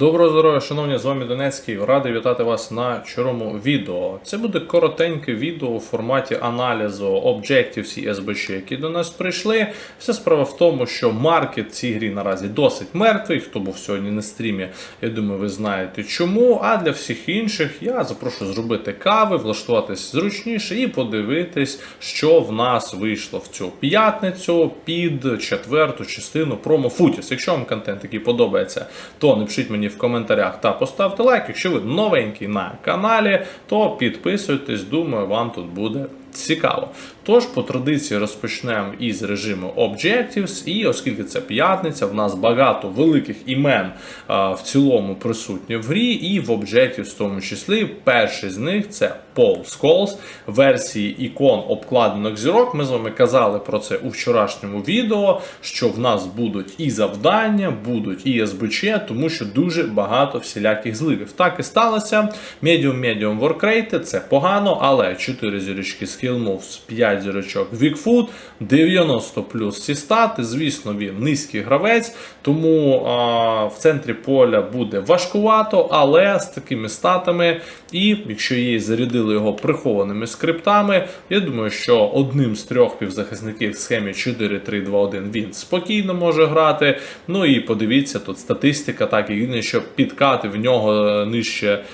Доброго здоров'я, шановні, з вами Донецький. Радий вітати вас на чорному відео. Це буде коротеньке відео у форматі аналізу Objectives і SBC, які до нас прийшли. Вся справа в тому, що маркет цій грі наразі досить мертвий. Хто був сьогодні на стрімі, я думаю, ви знаєте чому. А для всіх інших я запрошую зробити кави, влаштуватись зручніше і подивитись, що в нас вийшло в цю п'ятницю під четверту частину промо Футіс. Якщо вам контент який подобається, то напишіть мені в коментарях та поставте лайк. Якщо ви новенький на каналі, то підписуйтесь. Думаю, вам тут буде цікаво. Тож, по традиції розпочнемо із режиму Objectives, і оскільки це п'ятниця, в нас багато великих імен а, в цілому присутні в грі, і в Objectives в тому числі. Перший з них це Paul Scholes, версії ікон обкладинок зірок. Ми з вами казали про це у вчорашньому відео, що в нас будуть і завдання, будуть і СБЧ, тому що дуже багато всіляких зливів. Так і сталося. Medium-medium workrate це погано, але 4 зірочки Skill Moves, 5 зірочок Weak 90 плюс ці стати. Звісно, він низький гравець, тому а, в центрі поля буде важкувато, але з такими статами, і якщо її зарядили його прихованими скриптами, я думаю, що одним з трьох півзахисників в схемі 4-3-2-1 він спокійно може грати. Ну і подивіться, тут статистика, так, єдине, що підкати в нього нижче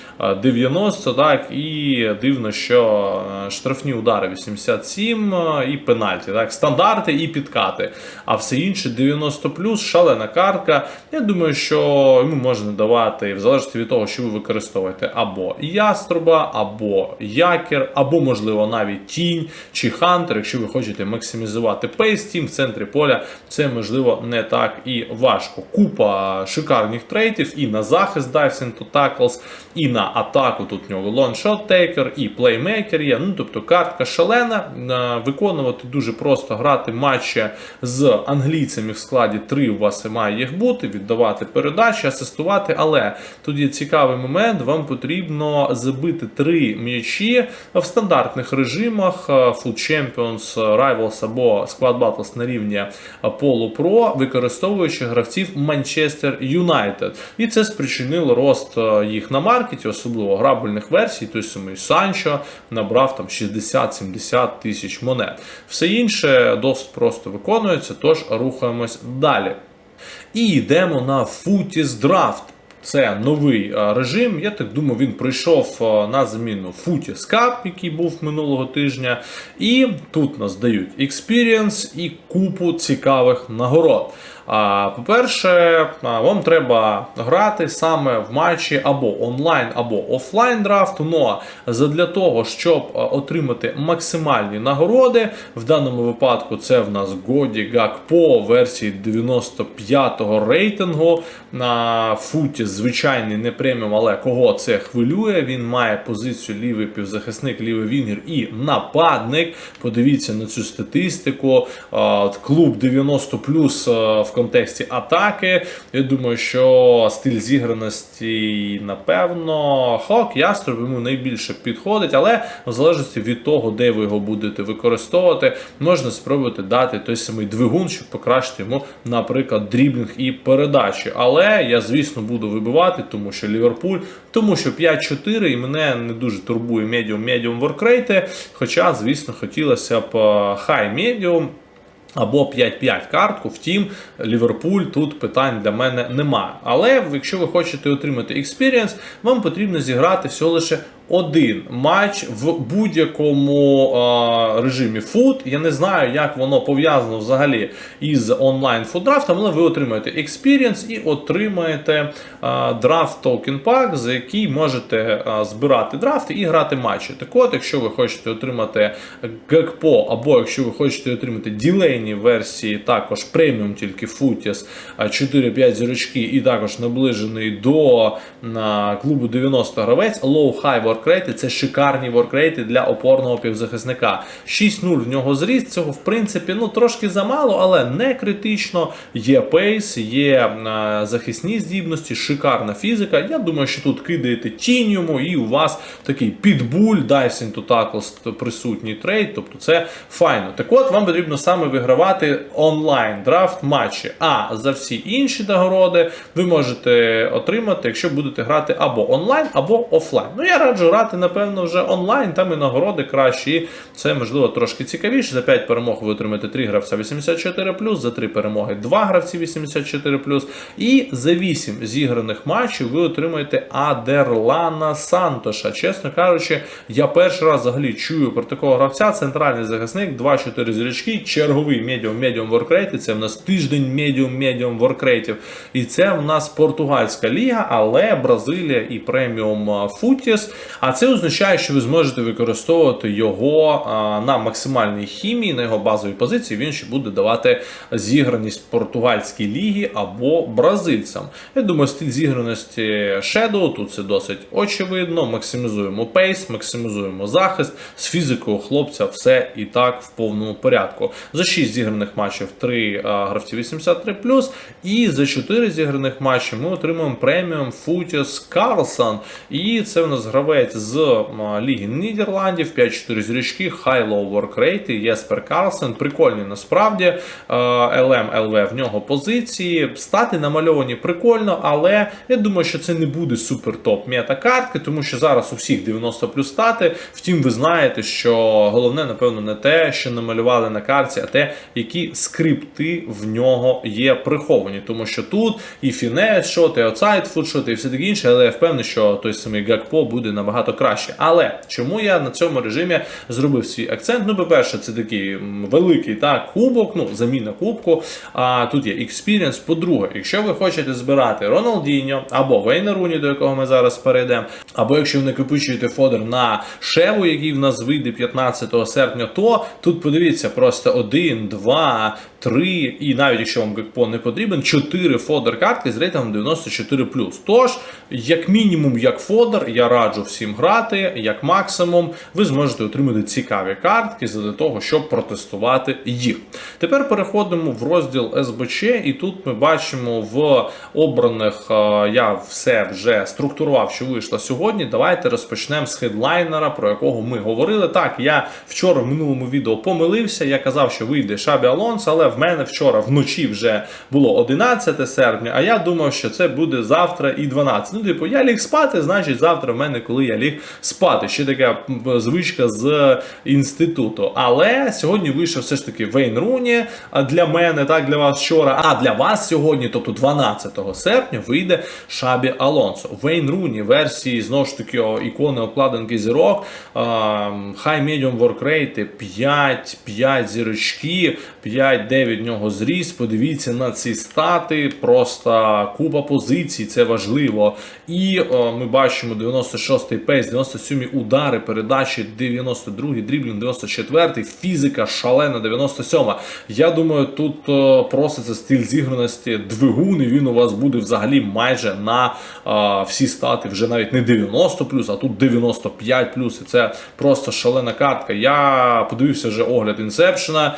90, так, і дивно, що штрафні удари 87 і пенальті, так, стандарти і підкати. А все інше 90 шалена картка. Я думаю, що йому можна давати, в залежності від того, що ви використовуєте або яструба, або якір, або, можливо, навіть тінь чи хантер, якщо ви хочете максимізувати пейс, в центрі поля це можливо не так і важко. Купа шикарних трейтів і на захист Dives into Tackles, і на атаку тут в нього лоншот тейкер, і плеймейкер є. Ну тобто картка шалена. Е, Виконувати дуже просто грати матчі з англійцями в складі 3 у вас і має їх бути, віддавати передачі, асистувати. Але є цікавий момент, вам потрібно забити 3 м'ячі в стандартних режимах е, Food Champions, Rivals або Squad Battles на рівні Pro, використовуючи гравців Манчестер Юнайтед. І це спричинило рост е, їх на маркеті, особливо грабельних версій. Самий Санчо набрав там 60-70 тисяч монет. Все інше досить просто виконується, тож рухаємось далі. І йдемо на Footies Draft. Це новий режим. Я так думаю, він прийшов на заміну Footies Cup, який був минулого тижня. І тут нас дають Experience і купу цікавих нагород. По-перше, вам треба грати саме в матчі або онлайн, або офлайн драфту. Ну а задля того, щоб отримати максимальні нагороди, в даному випадку це в нас Годі Гакпо версії 95-го рейтингу. На футі звичайний не преміум, але кого це хвилює. Він має позицію лівий півзахисник, лівий вінгер і нападник. Подивіться на цю статистику. Клуб 90 плюс в контексті атаки. Я думаю, що стиль зіграності, напевно, Хок, Яструб йому найбільше підходить, але в залежності від того, де ви його будете використовувати, можна спробувати дати той самий двигун, щоб покращити йому, наприклад, дріблінг і передачі. Але я, звісно, буду вибивати, тому що Ліверпуль, тому що 5-4 і мене не дуже турбує медіум-медіум воркрейти. Хоча, звісно, хотілося б хай-медіум. Або 5-5 картку, втім, Ліверпуль тут питань для мене немає. Але якщо ви хочете отримати експірієнс, вам потрібно зіграти всього лише один матч в будь-якому е, режимі фут. Я не знаю, як воно пов'язано взагалі із онлайн фуддрафтом, але ви отримаєте експірієнс і отримаєте драфт токен пак, за який можете е, збирати драфти і грати матчі. Так от, якщо ви хочете отримати ГКПО, або якщо ви хочете отримати ділейні версії, також преміум тільки Футіс 4-5 зірочки, і також наближений до е, клубу 90 гравець, Low High воркрейти це шикарні воркрейти для опорного півзахисника. 6-0 в нього зріст, цього в принципі ну трошки замало, але не критично. Є пейс, є е, захисні здібності, шикарна фізика. Я думаю, що тут кидаєте тінь і у вас такий підбуль, Dyson to Tackle присутній трейд, тобто це файно. Так от вам потрібно саме вигравати онлайн драфт матчі. А за всі інші нагороди ви можете отримати, якщо будете грати або онлайн, або офлайн. Ну я раджу грати, напевно, вже онлайн, там і нагороди кращі. І це можливо трошки цікавіше. За 5 перемог ви отримаєте 3 гравця 84, за 3 перемоги 2 гравці 84. І за 8 зіграних матчів ви отримаєте Адерлана Сантоша. Чесно кажучи, я перший раз взагалі чую про такого гравця. Центральний захисник, 2-4 зірочки, черговий медіум медіум воркрейти. Це в нас тиждень медіум медіум воркрейтів. І це в нас португальська ліга, але Бразилія і преміум Футіс. А це означає, що ви зможете використовувати його на максимальній хімії, на його базовій позиції. Він ще буде давати зіграність португальській лігі або бразильцям. Я думаю, стиль зіграності Shadow, тут це досить очевидно. Максимізуємо пейс, максимізуємо захист. З фізикою хлопця все і так в повному порядку. За 6 зіграних матчів 3 гравці 83 і за 4 зіграних матчів ми отримуємо преміум Футіс Карлсон. І це в нас гравець з а, Ліги Нідерландів, 5-4 зірочки, High Low Work Єспер Карлсон. Прикольний насправді. ЛМ ЛВ в нього позиції. Стати намальовані прикольно, але я думаю, що це не буде супер топ мета картки, тому що зараз у всіх 90 плюс стати. Втім, ви знаєте, що головне, напевно, не те, що намалювали на карті, а те, які скрипти в нього є приховані. Тому що тут і фінес шот, і outside foot і все таке інше, але я впевнений, що той самий Гакпо буде набагато краще. Але чому я на цьому режимі зробив свій акцент? Ну, по-перше, це такий великий так, кубок, ну, заміна кубку. А тут є експірієнс. По-друге, якщо ви хочете збирати Роналдіньо або Вейна Руні, до якого ми зараз перейдемо, або якщо ви накопичуєте фодер на Шеву, який в нас вийде 15 серпня, то тут подивіться просто 1, 2, 3, і навіть якщо вам Гекпо не потрібен, 4 фодер картки з рейтингом 94. Тож, як мінімум, як фодер, я раджу всім грати, як максимум, ви зможете отримати цікаві картки для того, щоб протестувати їх. Тепер переходимо в розділ СБЧ, і тут ми бачимо в обраних, е, я все вже структурував, що вийшло сьогодні. Давайте розпочнемо з хедлайнера, про якого ми говорили. Так, я вчора в минулому відео помилився. Я казав, що вийде Шабі Алонсо, але в мене вчора вночі вже було 11 серпня, а я думав, що це буде завтра і 12. Ну, типу, я ліг спати, значить, завтра в мене, коли я ліг спати. Ще така звичка з інституту. Але сьогодні вийшов все ж таки Вейн Руні для мене, так для вас вчора. А для вас сьогодні, тобто 12 серпня, вийде Шабі Алонсо. Вейн Руні версії знову ж таки ікони обкладинки зірок. Medium Work Rate 5, 5 зірочки, 5-9 в нього зріст. Подивіться на ці стати. Просто купа позицій, це важливо. І о, ми бачимо 96-й пейс, 97-й удари, передачі, 92-й дріблінг, 94-й, фізика шалена, 97-ма. Я думаю, тут проситься стиль зіграності двигун, і він у вас буде взагалі майже на а, всі стати, вже навіть не 90 а тут 95 І це просто шалена картка. Я подивився вже огляд інсепшена.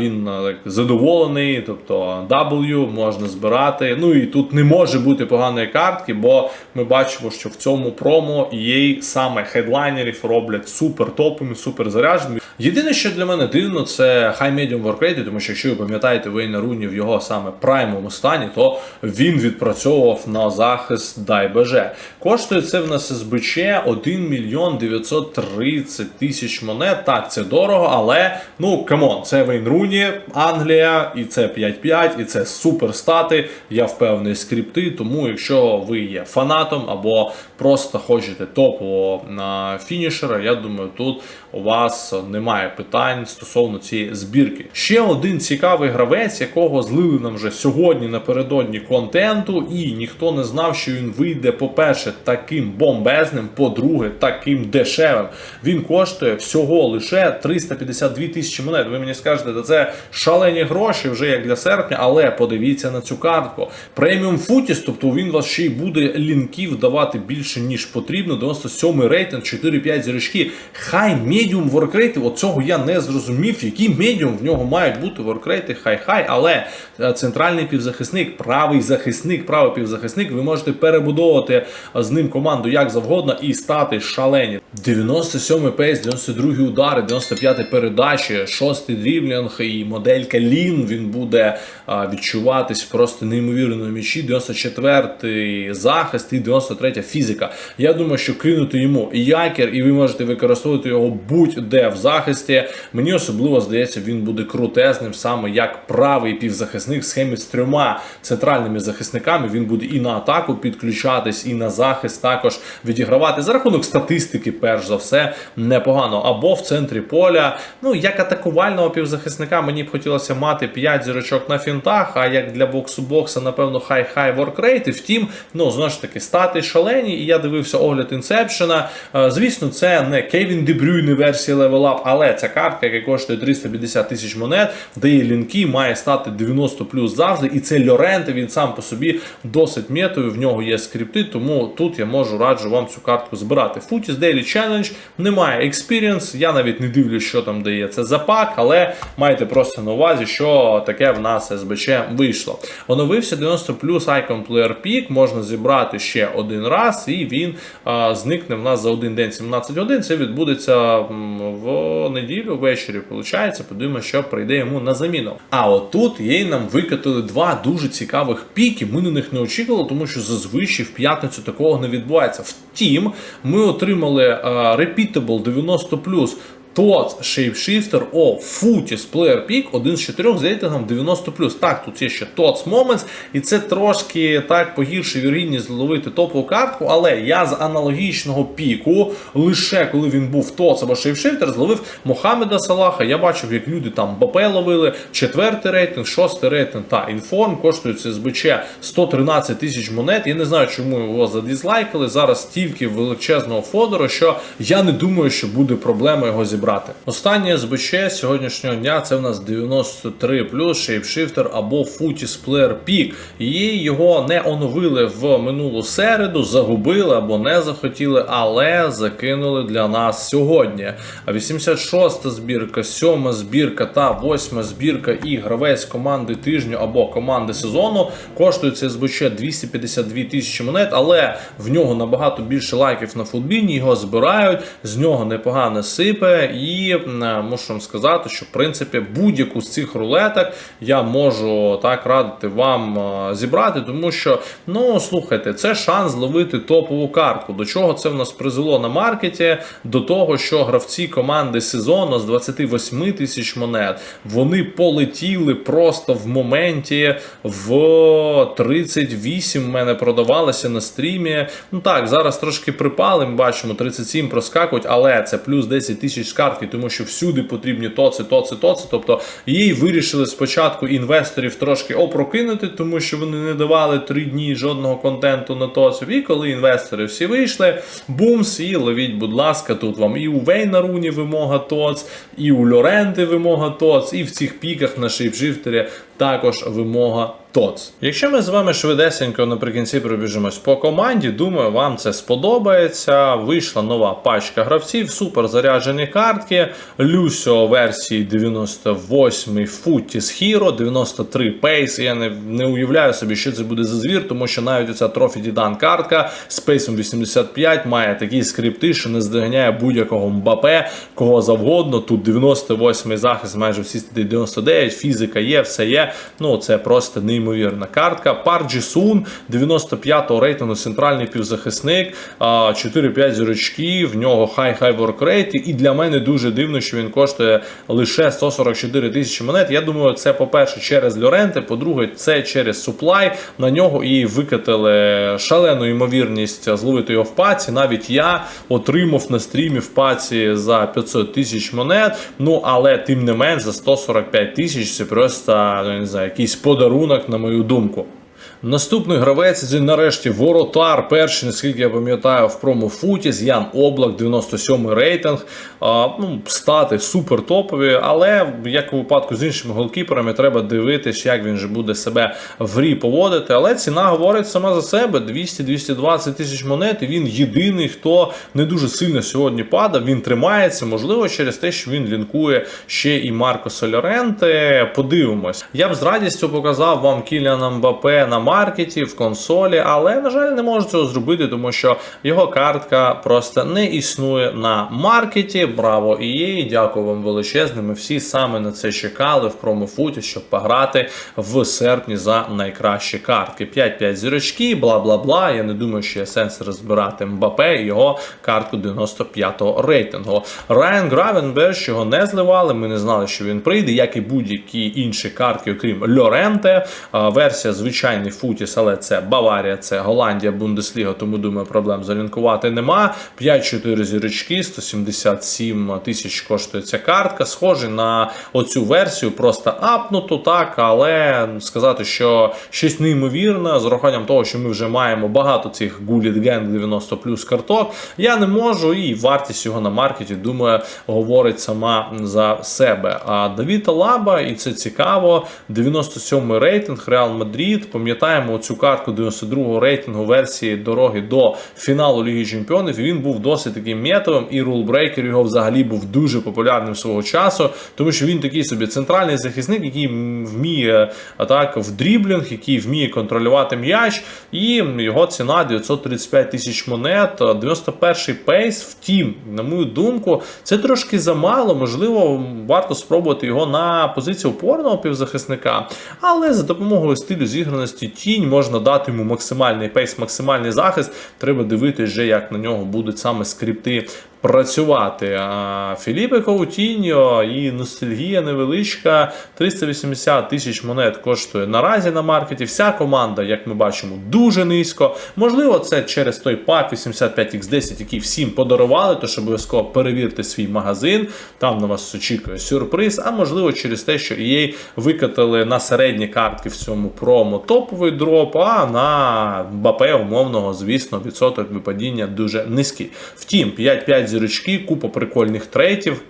Він так, задоволений, тобто W можна збирати. Ну і тут не може бути поганої картки, бо ми бачимо, що в цьому промо EA саме хедлайнерів роблять супер топовими, супер зарядженими. Єдине, що для мене дивно, це High Medium Work тому що якщо ви пам'ятаєте Вейна Руні в його саме праймовому стані, то він відпрацьовував на захист ДайБЖ. Коштує це в нас СБЧ 1 мільйон 930 тисяч монет. Так, це дорого, але ну камон, це Вейн Руні, Англія, і це 5-5, і це супер стати. Я впевнений скрипти. Тому, якщо ви є фанатом або просто хочете топового фінішера, я думаю, тут у вас немає питань стосовно цієї збірки. Ще один цікавий гравець, якого злили нам вже сьогодні напередодні контенту, і ніхто не знав, що він вийде, по-перше, таким бомбезним, по-друге, таким дешевим. Він коштує всього лише 352 тисячі монет. Ви мені скажете, та це шалені гроші вже як для серпня, але подивіться на цю картку. Преміум Футіс, тобто він вас ще й буде лінків давати більше, ніж потрібно. 97 рейтинг, 4-5 зірочки. Хай медіум воркрейти. Оцього я не зрозумів, які медіум в нього мають бути воркрейти, хай-хай, але е, центральний півзахисник, правий захисник, правий півзахисник, ви можете перебудовувати е, з ним команду як завгодно і стати шалені. 97 пейс, 92 удари, 95 передачі, 6 дріблінг і моделька Лін. Він буде відчуватись просто неймовірно на м'ячі. 94 захист і 93 фізика. Я думаю, що кинути йому якір, і ви можете використовувати його будь-де в захисті. Мені особливо здається, він буде крутезним саме як правий півзахисник в схемі з трьома центральними захисниками. Він буде і на атаку підключатись, і на захист також відігравати за рахунок статистики, перш за все, непогано. Або в центрі поля. Ну, як атакувального півзахисника, мені б хотілося мати 5 зірочок на фінтах, а як для боксу бокса, напевно, хай-хай воркрейти. Втім, ну знову ж таки, стати шалені. І я дивився огляд інсепшена. Е, Звісно, це не Кевін Дебрюйне версії Level Up, але ця картка, яка коштує 350 тисяч монет, дає лінки, має стати 90 плюс завжди. І це Льоренте, він сам по собі досить метою. В нього є скрипти, тому тут я можу раджу вам цю картку збирати. Footies Daily Challenge немає experience, я навіть не дивлюсь, що там дає це за пак, але майте просто на увазі, що таке в нас СБЧ вийшло. Оновився 90 плюс Icon Player Peak, можна зібрати ще один раз, і він зникне в нас за один день 17 годин. Це відбудеться в неділю ввечері. Получається, подивимося, що прийде йому на заміну. А отут їй нам викатили два дуже цікавих піки. Ми на них не очікували, тому що зазвичай в п'ятницю такого не відбувається. Втім, ми отримали а, Repeatable 90 TOTS Shapeshifter о Footies Player Peak, один з чотирьох з рейтингом 90 Так, тут є ще TOTS Moments, і це трошки так погірше вірогідність зловити топову картку, але я з аналогічного піку, лише коли він був TOTS або Shapeshifter, зловив Мохамеда Салаха. Я бачив, як люди там Бапе ловили, четвертий рейтинг, шостий рейтинг та інформ. Коштує це СБЧ 113 тисяч монет. Я не знаю, чому його задізлайкали. Зараз стільки величезного фодору, що я не думаю, що буде проблема його зібрати. Останнє СБЧ сьогоднішнього дня це в нас 93 плюс Shapeshifter або Footies Player Peak. І його не оновили в минулу середу, загубили або не захотіли, але закинули для нас сьогодні. А 86-та збірка, 7 збірка та 8 збірка і гравець команди тижню або команди сезону коштує це СБЧ 252 тисячі монет, але в нього набагато більше лайків на футбіні, його збирають, з нього непогано сипе. І мушу вам сказати, що в принципі будь-яку з цих рулеток я можу так радити вам е, зібрати, тому що, ну слухайте, це шанс зловити топову картку. До чого це в нас призвело на маркеті? До того, що гравці команди сезону з 28 тисяч монет вони полетіли просто в моменті в 38 в мене продавалося на стрімі. Ну так, зараз трошки припали. Ми бачимо 37 проскакують, але це плюс 10 тисяч з картки, тому що всюди потрібні тоци, тоци, тоци. Тобто їй вирішили спочатку інвесторів трошки опрокинути, тому що вони не давали 3 дні жодного контенту на тоців. І коли інвестори всі вийшли, бумс, і ловіть, будь ласка, тут вам і у Вейна Руні вимога тоц, і у Лоренти вимога тоц, і в цих піках на шейпшифтері також вимога ТОЦ. Якщо ми з вами швидесенько наприкінці пробіжимось по команді, думаю, вам це сподобається. Вийшла нова пачка гравців, супер заряджені картки. Люсьо версії 98 Футіс Hero, 93 Pace. Я не, не уявляю собі, що це буде за звір, тому що навіть оця Трофі Дідан картка з пейсом 85 має такі скрипти, що не здоганяє будь-якого Мбапе, кого завгодно. Тут 98 захист, майже всі 99, фізика є, все є. Ну це просто неймовірна картка. Парджі Сун, 95-го рейтингу, центральний півзахисник, а, 4-5 зірочки, в нього хай-хай воркрейт. І для мене дуже дивно, що він коштує лише 144 тисячі монет. Я думаю, це, по-перше, через Льоренте, по-друге, це через суплай. На нього і викатили шалену ймовірність зловити його в паці. Навіть я отримав на стрімі в паці за 500 тисяч монет. Ну, але тим не менш за 145 тисяч це просто ну, я не знаю, якийсь подарунок, на мою думку. Наступний гравець це нарешті Воротар. Перший, наскільки я пам'ятаю, в промофуті з Ян Облак, 97 рейтинг. А, ну, стати супер топові, але як у випадку з іншими голкіперами, треба дивитись, як він же буде себе в грі поводити. Але ціна говорить сама за себе: 200-220 тисяч монет. І він єдиний, хто не дуже сильно сьогодні падав. Він тримається, можливо, через те, що він лінкує ще і Марко Соляренте. Подивимось. Я б з радістю показав вам Кіліана Мбапе на маркеті в консолі, але на жаль, не можу цього зробити, тому що його картка просто не існує на маркеті. Браво EA, дякую вам величезне. Ми всі саме на це чекали в промофуті, щоб пограти в серпні за найкращі картки. 5-5 зірочки, бла бла бла. Я не думаю, що є сенс розбирати Мбапе і його картку 95-го рейтингу. Райан Гравенберч його не зливали. Ми не знали, що він прийде, як і будь-які інші картки, окрім Льоренте. Версія звичайний Футіс, але це Баварія, це Голландія, Бундесліга, тому думаю, проблем залінкувати нема. 5-4 зірочки, 177 тисяч коштує ця картка. Схожий на оцю версію, просто апнуту, так, але сказати, що щось неймовірне, з урахуванням того, що ми вже маємо багато цих Gullit Gang 90 плюс карток, я не можу, і вартість його на маркеті, думаю, говорить сама за себе. А Давіда Лаба, і це цікаво, 97 рейтинг Реал Мадрид. Пам'ятаємо цю картку 92-го рейтингу версії дороги до фіналу Ліги Чемпіонів. Він був досить таким метовим, і рулбрейкер його взагалі був дуже популярним свого часу, тому що він такий собі центральний захисник, який вміє так в дріблінг, який вміє контролювати м'яч, і його ціна 935 тисяч монет, 91-й пейс. Втім, на мою думку, це трошки замало. Можливо, варто спробувати його на позицію опорного півзахисника, але за допомогою стилю зіграності тінь можна дати йому максимальний пейс, максимальний захист. Треба дивитися, як на нього будуть саме скрипти працювати. А Філіпе Коутіньо і ностальгія невеличка. 380 тисяч монет коштує наразі на маркеті. Вся команда, як ми бачимо, дуже низько. Можливо, це через той пак 85X10, який всім подарували, тож обов'язково перевірте свій магазин. Там на вас очікує сюрприз. А можливо, через те, що EA викатали на середні картки в цьому промо топовий дроп, а на БАП умовного, звісно, відсоток випадіння дуже низький. Втім, 5-5 зірочки, купа прикольних трейтів.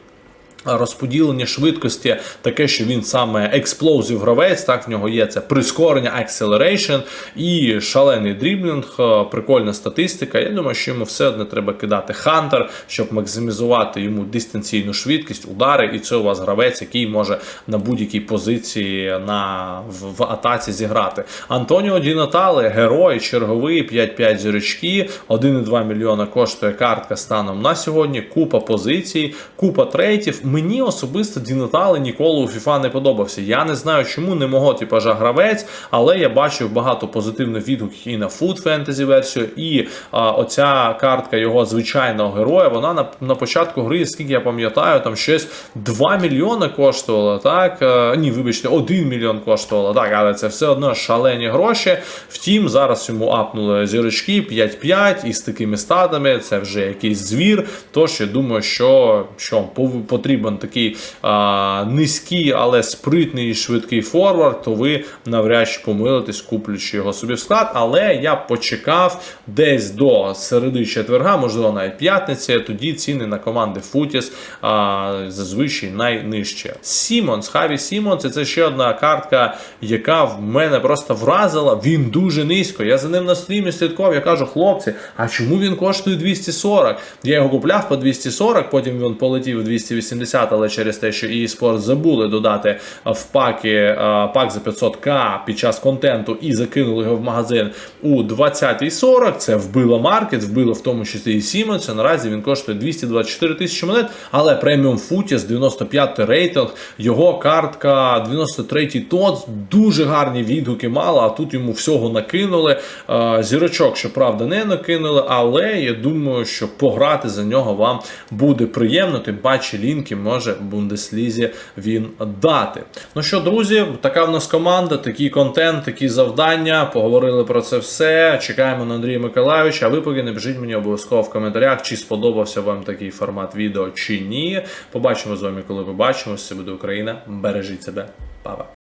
Розподілення швидкості таке, що він саме експлозив гравець, так в нього є це прискорення, acceleration і шалений дріблінг, е, прикольна статистика. Я думаю, що йому все одно треба кидати хантер, щоб максимізувати йому дистанційну швидкість, удари. І це у вас гравець, який може на будь-якій позиції на, в, в атаці зіграти. Антоніо Ді Натале, герой, черговий, 5-5 зірочки, 1,2 мільйона коштує картка станом на сьогодні. Купа позицій, купа трейтів. Мені особисто Ді Натале ніколи у FIFA не подобався. Я не знаю, чому не мого типажа гравець, але я бачив багато позитивних відгуків і на Food Fantasy версію, і а, оця картка його звичайного героя. Вона на, на початку гри, скільки я пам'ятаю, там щось 2 мільйони коштувала. Так Е, ні, вибачте, 1 мільйон коштувала. Так, але це все одно шалені гроші. Втім, зараз йому апнули зірочки 5-5 із такими статами. Це вже якийсь звір. Тож я думаю, що, що пов- потрібен такий а, низький, але спритний і швидкий форвард, то ви навряд чи помилитесь, куплячи його собі в склад. Але я почекав десь до середи четверга, можливо, навіть п'ятниці. Тоді ціни на команди Футіс а, зазвичай найнижчі. Сімонс, Хаві Сімонс, це ще одна картка, яка в мене просто вразила. Він дуже низько. Я за ним на стрімі слідкував. Я кажу, хлопці, а чому він коштує 240? Я його купляв по 240, потім він полетів 280, але через те, що eSports забули додати в паки пак за 500к під час контенту і закинули його в магазин у 20.40. Це вбило маркет, вбило в тому числі і Сімонса. Наразі він коштує 224 тисячі монет, але преміум Футіс 95 рейтинг, його картка 93-й ТОЦ, дуже гарні відгуки мала, а тут йому всього накинули. Е, Зірочок, щоправда, не накинули, але я думаю, що пограти за нього вам буде приємно, тим паче лінки може Бундеслізі він дати. Ну що, друзі, така в нас команда, такий контент, такі завдання. Поговорили про це все. Чекаємо на Андрія Миколайовича. А ви поки не пишіть мені обов'язково в коментарях, чи сподобався вам такий формат відео, чи ні. Побачимо з вами, коли побачимося. Це буде Україна. Бережіть себе, Па-па.